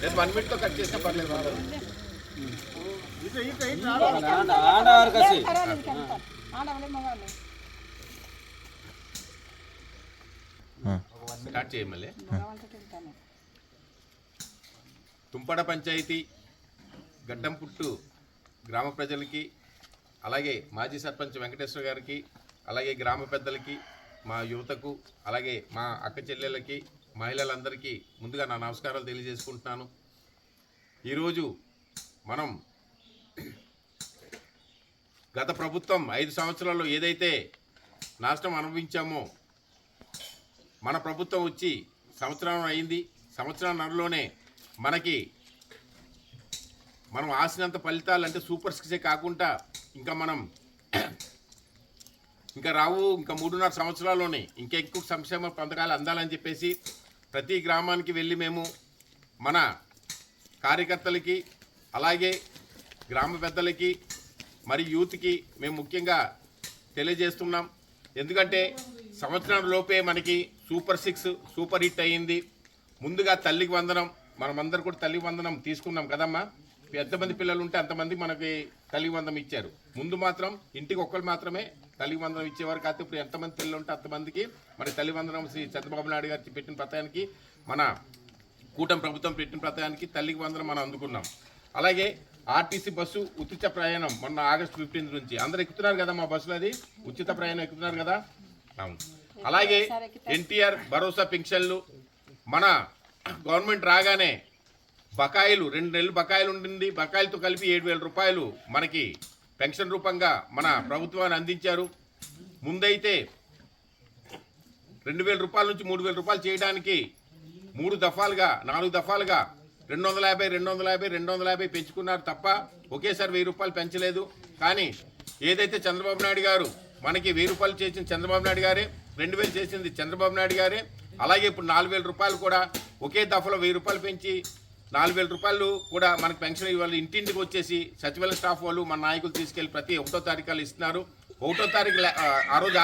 లేదు one మినిట్తో cut చేసినా పర్లేదు ఆడవాళ్ళే మగవాళ్ళు స్టార్ట్ చేయమల్లే తుంపడ పంచాయతీ గడ్డంపుట్టు గ్రామ ప్రజలకి అలాగే మాజీ సర్పంచ్ వెంకటేశ్వర గారికి అలాగే గ్రామ పెద్దలకి మా యువతకు అలాగే మా అక్క చెల్లెలకి మహిళలందరికీ ముందుగా నా నమస్కారాలు తెలియజేసుకుంటున్నాను. ఈరోజు మనం గత ప్రభుత్వం ఐదు సంవత్సరాల్లో ఏదైతే నాశనం అనుభవించామో మన ప్రభుత్వం వచ్చి సంవత్సరం అయింది. సంవత్సరాలలోనే మనకి మనం ఆశినంత ఫలితాలు అంటే సూపర్ సిక్సే కాకుండా ఇంకా మనం ఇంకా రావు ఇంకా మూడున్నర సంవత్సరాల్లోనే ఇంకా ఎక్కువ సంక్షేమ పథకాలు అందాలని చెప్పేసి ప్రతి గ్రామానికి వెళ్ళి మేము మన కార్యకర్తలకి అలాగే గ్రామ పెద్దలకి మరి యూత్కి మేము ముఖ్యంగా తెలియజేస్తున్నాం. ఎందుకంటే సంవత్సరం లోపే మనకి సూపర్ సిక్స్ సూపర్ హిట్ అయ్యింది. ముందుగా తల్లికి వందనం మనమందరం కూడా తల్లి వందనం తీసుకున్నాం కదమ్మా. ఎంతమంది పిల్లలు ఉంటే అంతమంది మనకి తల్లి వందనం ఇచ్చారు. ముందు మాత్రం ఇంటికి ఒక్కరు మాత్రమే తల్లి ఇచ్చే ఇచ్చేవారు అయితే ఇప్పుడు ఎంతమంది పిల్లలు ఉంటే అంతమందికి. మరి తల్లివందనం శ్రీ చంద్రబాబు నాయుడు గారికి పెట్టిన పథకానికి మన కూటమి ప్రభుత్వం పెట్టిన పథకానికి తల్లికి వందనం మనం అందుకున్నాం. అలాగే ఆర్టీసీ బస్సు ఉచిత ప్రయాణం మొన్న ఆగస్టు ఫిఫ్టీన్త్ నుంచి. అందరు ఎక్కుతున్నారు కదా మా బస్సులో అది? ఉచిత ప్రయాణం ఎక్కుతున్నారు కదా? అలాగే ఎన్టీఆర్ భరోసా పెన్షన్లు మన గవర్నమెంట్ రాగానే బకాయిలు రెండు నెలలు బకాయిలు ఉండింది. బకాయిలతో కలిపి ఏడు వేల రూపాయలు మనకి పెన్షన్ రూపంగా మన ప్రభుత్వాన్ని అందించారు. ముందైతే రెండు వేల రూపాయల నుంచి మూడు వేల రూపాయలు చేయడానికి మూడు దఫాలుగా నాలుగు దఫాలుగా రెండు వందల యాభై రెండు వందల యాభై రెండు వందల యాభై పెంచుకున్నారు తప్ప ఒకేసారి వెయ్యి రూపాయలు పెంచలేదు. కానీ ఏదైతే చంద్రబాబు నాయుడు గారు మనకి వెయ్యి రూపాయలు చేసిన చంద్రబాబు నాయుడు గారే రెండు వేలు చేసింది చంద్రబాబు నాయుడు గారే అలాగే ఇప్పుడు నాలుగు వేల రూపాయలు కూడా ఒకే దఫలో వెయ్యి రూపాయలు పెంచి నాలుగు వేల రూపాయలు కూడా మనకు పెన్షన్ ఇవ్వాలి ఇంటింటికి వచ్చేసి సచివాలయ స్టాఫ్ వాళ్ళు మన నాయకులు తీసుకెళ్ళి ప్రతి ఒకటో తారీఖులు ఇస్తున్నారు. ఒకటో తారీఖు ఆ, రోజు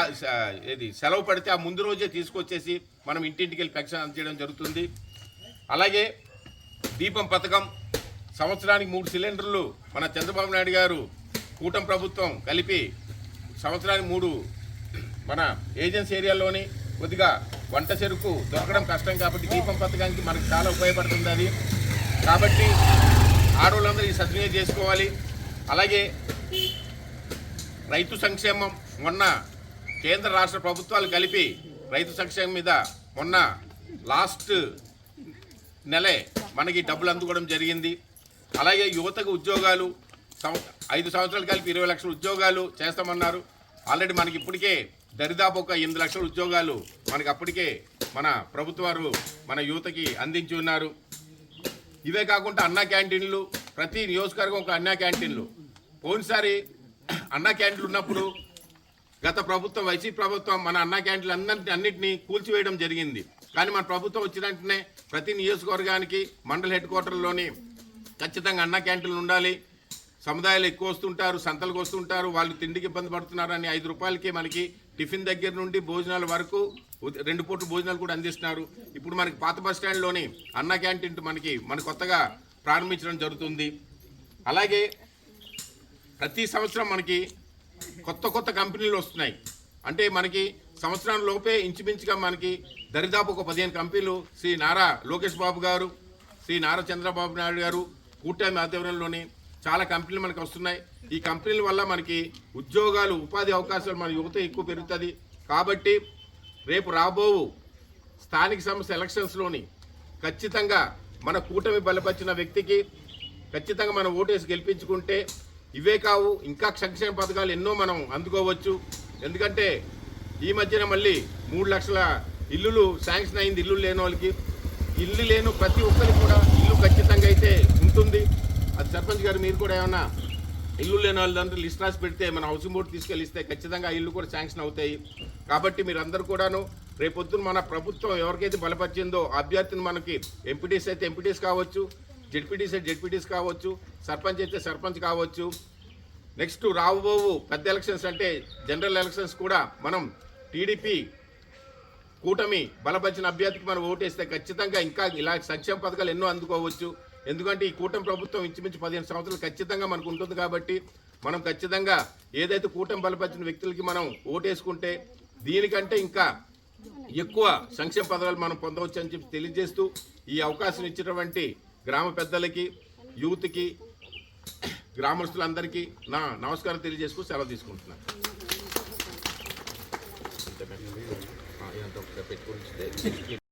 ఏది సెలవు పడితే ఆ ముందు రోజే తీసుకొచ్చేసి మనం ఇంటింటికి వెళ్ళి పెన్షన్ అందజేయడం జరుగుతుంది. అలాగే దీపం పథకం సంవత్సరానికి మూడు సిలిండర్లు మన చంద్రబాబు నాయుడు గారు కూటమి ప్రభుత్వం కలిపి సంవత్సరానికి మూడు మన ఏజెన్సీ ఏరియాలోని కొద్దిగా వంట చెరుకు దొరకడం కష్టం కాబట్టి దీపం పథకానికి మనకు చాలా ఉపయోగపడుతుంది అది. కాబట్టి ఆడవాళ్ళందరూ ఈ సద్వినియోగం చేసుకోవాలి. అలాగే రైతు సంక్షేమం మొన్న కేంద్ర రాష్ట్ర ప్రభుత్వాలు కలిపి రైతు సంక్షేమం మీద మొన్న లాస్ట్ నెలే మనకి డబ్బులు అందుకోవడం జరిగింది. అలాగే యువతకు ఉద్యోగాలు ఐదు సంవత్సరాలు కలిపి ఇరవై లక్షల ఉద్యోగాలు చేస్తామన్నారు. ఆల్రెడీ మనకి ఇప్పటికే దరిదాపు ఒక ఎనిమిది లక్షల ఉద్యోగాలు మనకి అప్పటికే మన ప్రభుత్వాలు మన యువతకి అందించి ఉన్నారు. ఇవే కాకుండా అన్నా క్యాంటీన్లు ప్రతి నియోజకవర్గం ఒక అన్నా క్యాంటీన్లు. పోయినసారి అన్నా క్యాంటీన్లు ఉన్నప్పుడు గత ప్రభుత్వం వైసీపీ ప్రభుత్వం మన అన్నా క్యాంటీన్లు అందరినీ అన్నింటినీ కూల్చివేయడం జరిగింది. కానీ మన ప్రభుత్వం వచ్చిన వెంటనే ప్రతి నియోజకవర్గానికి మండల హెడ్ క్వార్టర్లోని ఖచ్చితంగా అన్నా క్యాంటీన్లు ఉండాలి. సముదాయాలు ఎక్కువ వస్తుంటారు సంతలకు వస్తుంటారు వాళ్ళు తిండికి ఇబ్బంది పడుతున్నారు అని ఐదు రూపాయలకి మనకి టిఫిన్ దగ్గర నుండి భోజనాల వరకు రెండు పూట భోజనాలు కూడా అందిస్తున్నారు. ఇప్పుడు మనకి పాత బస్ స్టాండ్లోని అన్న క్యాంటీన్ మనకి మన కొత్తగా ప్రారంభించడం జరుగుతుంది. అలాగే ప్రతి సంవత్సరం మనకి కొత్త కొత్త కంపెనీలు వస్తున్నాయి. అంటే మనకి సంవత్సరం లోపే ఇంచుమించుగా మనకి దరిదాపు ఒక పదిహేను కంపెనీలు శ్రీ నారా లోకేష్ బాబు గారు శ్రీ నారా చంద్రబాబు నాయుడు గారు కూటమి ఆధ్వర్యంలోని చాలా కంపెనీలు మనకు వస్తున్నాయి. ఈ కంపెనీల వల్ల మనకి ఉద్యోగాలు ఉపాధి అవకాశాలు మన యువత ఎక్కువ పెరుగుతుంది. కాబట్టి రేపు రాబోవు స్థానిక సంస్థ ఎలక్షన్స్లోని ఖచ్చితంగా మన కూటమి బలపరిచిన వ్యక్తికి ఖచ్చితంగా మనం ఓటేసి గెలిపించుకుంటే ఇవే కావు. ఇంకా సంక్షేమ పథకాలు ఎన్నో మనం అందుకోవచ్చు. ఎందుకంటే ఈ మధ్యన మళ్ళీ మూడు లక్షల ఇల్లులు శాంక్షన్ అయింది ఇల్లు లేని వాళ్ళకి. ఇల్లు లేని ప్రతి ఒక్కరికి కూడా ఇల్లు ఖచ్చితంగా అయితే ఉంటుంది. అది సర్పంచ్ గారు మీరు కూడా ఏమన్నా ఇల్లు లేని వాళ్ళందరూ లిస్ట్ రాసి పెడితే మన హౌసింగ్ బోర్డు తీసుకెళ్ళిస్తే ఖచ్చితంగా ఇల్లు కూడా శాంక్షన్ అవుతాయి. కాబట్టి మీరు కూడాను రేపొద్దున మన ప్రభుత్వం ఎవరికైతే బలపరిచిందో అభ్యర్థిని మనకి ఎంపీటీస్ అయితే ఎంపీటీస్ కావచ్చు జడ్పీటీస్ అయితే జెడ్పీటీస్ కావచ్చు సర్పంచ్ అయితే సర్పంచ్ కావచ్చు. నెక్స్ట్ రాబోవు పెద్ద ఎలక్షన్స్ అంటే జనరల్ ఎలక్షన్స్ కూడా మనం టీడీపీ కూటమి బలపరిచిన అభ్యర్థికి మనం ఓటేస్తే ఖచ్చితంగా ఇంకా ఇలా సంక్షేమ పథకాలు ఎన్నో అందుకోవచ్చు. ఎందుకంటే ఈ కూటమి ప్రభుత్వం ఇంచుమించు పదిహేను సంవత్సరాలు ఖచ్చితంగా మనకు ఉంటుంది కాబట్టి మనం ఖచ్చితంగా ఏదైతే కూటమి బలపరిచిన వ్యక్తులకి మనం ఓటేసుకుంటే దీనికంటే ఇంకా ఎక్కువ సంక్షేమ పథకాలు మనం పొందవచ్చు అని చెప్పి తెలియజేస్తూ ఈ అవకాశం ఇచ్చినటువంటి గ్రామ పెద్దలకి యూత్కి గ్రామస్తులందరికీ నా నమస్కారం తెలియజేసుకు సెలవు తీసుకుంటున్నాను. ఆ,